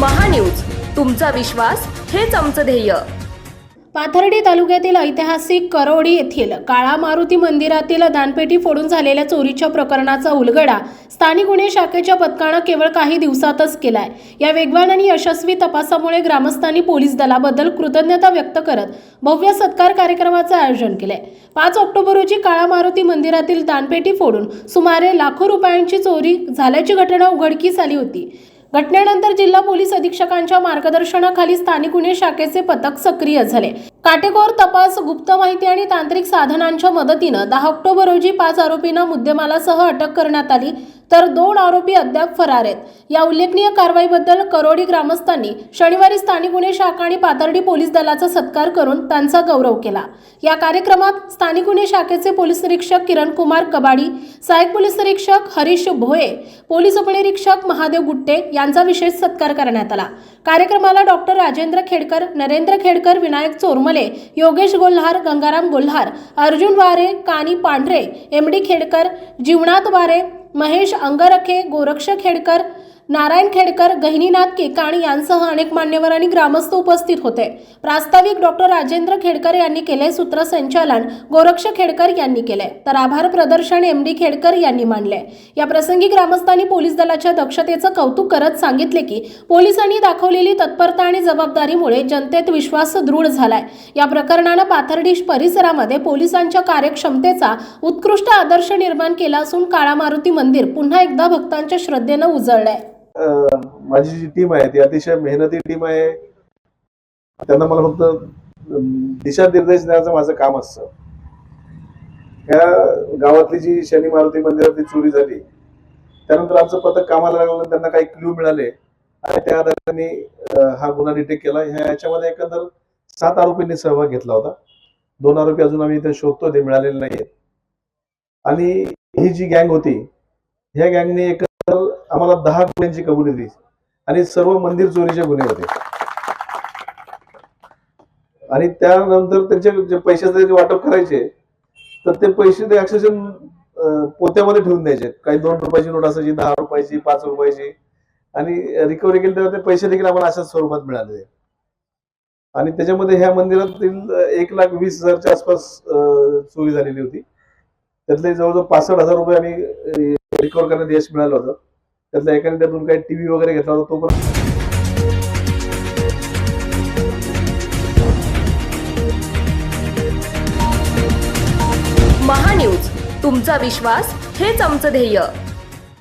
महान्यूज. तुमचा विश्वास हेच आमचं ध्येय. पाथर्डी तालुक्यातील ऐतिहासिक करोडी येथील काळा मारुती मंदिरातील दानपेटी फोडून झालेल्या चोरीच्या प्रकरणाचा उलगडा स्थानिक गुन्हे शाखेच्या पथकानं केवळ काही दिवसातच केलाय. या वेगवान आणि यशस्वी तपासामुळे ग्रामस्थांनी पोलीस दलाबद्दल कृतज्ञता व्यक्त करत भव्य सत्कार कार्यक्रमाचं आयोजन केलंय. पाच ऑक्टोबर रोजी काळा मारुती मंदिरातील दानपेटी फोडून सुमारे लाखो रुपयांची चोरी झाल्याची घटना उघडकीस आली होती. घटनेनंतर जिल्हा पोलीस अधीक्षकांच्या मार्गदर्शनाखाली स्थानिक गुन्हे शाखेचे पथक सक्रिय झाले. काटेकोर तपास गुप्त माहिती आणि तांत्रिक साधनांच्या मदतीनं दहा ऑक्टोबर रोजी पाच आरोपींना मुद्देमालासह अटक करण्यात आली. तर दोन आरोपी अद्याप फरार आहेत. या उल्लेखनीय कारवाईबद्दल करोडी ग्रामस्थांनी शनिवारी स्थानिक गुन्हे शाखा आणि पाथर्डी पोलीस दलाचा सत्कार करून त्यांचा गौरव केला. या कार्यक्रमात स्थानिक गुन्हे शाखेचे पोलीस निरीक्षक किरण कुमार कबाडी सहाय्यक पोलीस निरीक्षक हरीश भोये पोलीस उपनिरीक्षक महादेव गुट्टे यांचा विशेष सत्कार करण्यात आला. कार्यक्रमाला डॉक्टर राजेंद्र खेडकर नरेंद्र खेडकर विनायक चोरमले योगेश गोल्हार गंगाराम गोल्हार अर्जुन वारे कानी पांढरे एम डी खेडकर जीवनाथ वारे महेश अंगरखे गोरक्ष खेडकर नारायण खेडकर गहिनीनाथ केकाणी यांसह अनेक मान्यवर आणि ग्रामस्थ उपस्थित होते. प्रास्ताविक डॉक्टर राजेंद्र खेडकर यांनी केले सूत्रसंचालन गोरक्ष खेडकर यांनी केले. तर आभार प्रदर्शन एम डी खेडकर यांनी मांडले या प्रसंगी ग्रामस्थांनी पोलीस दलाच्या दक्षतेचं कौतुक करत सांगितले की पोलिसांनी दाखवलेली तत्परता आणि जबाबदारीमुळे जनतेत विश्वास दृढ झालाय. या प्रकरणानं पाथर्डी परिसरामध्ये पोलिसांच्या कार्यक्षमतेचा उत्कृष्ट आदर्श निर्माण केला असून काळा मारुती मंदिर पुन्हा एकदा भक्तांच्या श्रद्धेनं उजळलंय. माझी जी टीम आहे ती अतिशय मेहनती टीम आहे. त्यांना मला फक्त दिशानिर्देश देण्याचं माझं काम असतं. या गावातली जी शनी मारुती मंदिरातली चोरी झाली. त्यानंतर आमचं पथक कामाला लागलं त्यांना काही क्ल्यू मिळाले. आणि त्या आधाराने हा गुन्हा डिटेक्ट केला. ह्या याच्यामध्ये एकंदर सात आरोपींनी सहभाग घेतला होता. दोन आरोपी अजून आम्ही इथे शोधतो ते मिळालेले नाहीयेत. आणि ही जी गँग होती ह्या गँगने एकंदर आम्हाला दहा गुन्ह्यांची कबुली दिली. आणि सर्व मंदिर चोरीचे गुन्हे होते. आणि त्यानंतर त्यांचे जे पैशाचे वाटप करायचे. तर ते पैसे ते अक्षरशः पोत्यामध्ये ठेवून द्यायचे. काही दोन रुपयाची नोट असायची दहा रुपयाची पाच रुपयाची. आणि रिकव्हरी केली तेव्हा ते पैसे देखील आम्हाला अशाच स्वरूपात मिळाले. आणि त्याच्यामध्ये ह्या मंदिरातील एक लाख वीस हजारच्या आसपास चोरी झालेली होती. त्यातले जवळजवळ पासष्ट हजार रुपये आम्ही रिकव्हर करण्यात यश मिळालं होतं. त्यातल्या एकाने त्यातून काही टीव्ही वगैरे घेतला होता तो पण महान्यूज तुमचा विश्वास हेच आमचं ध्येय.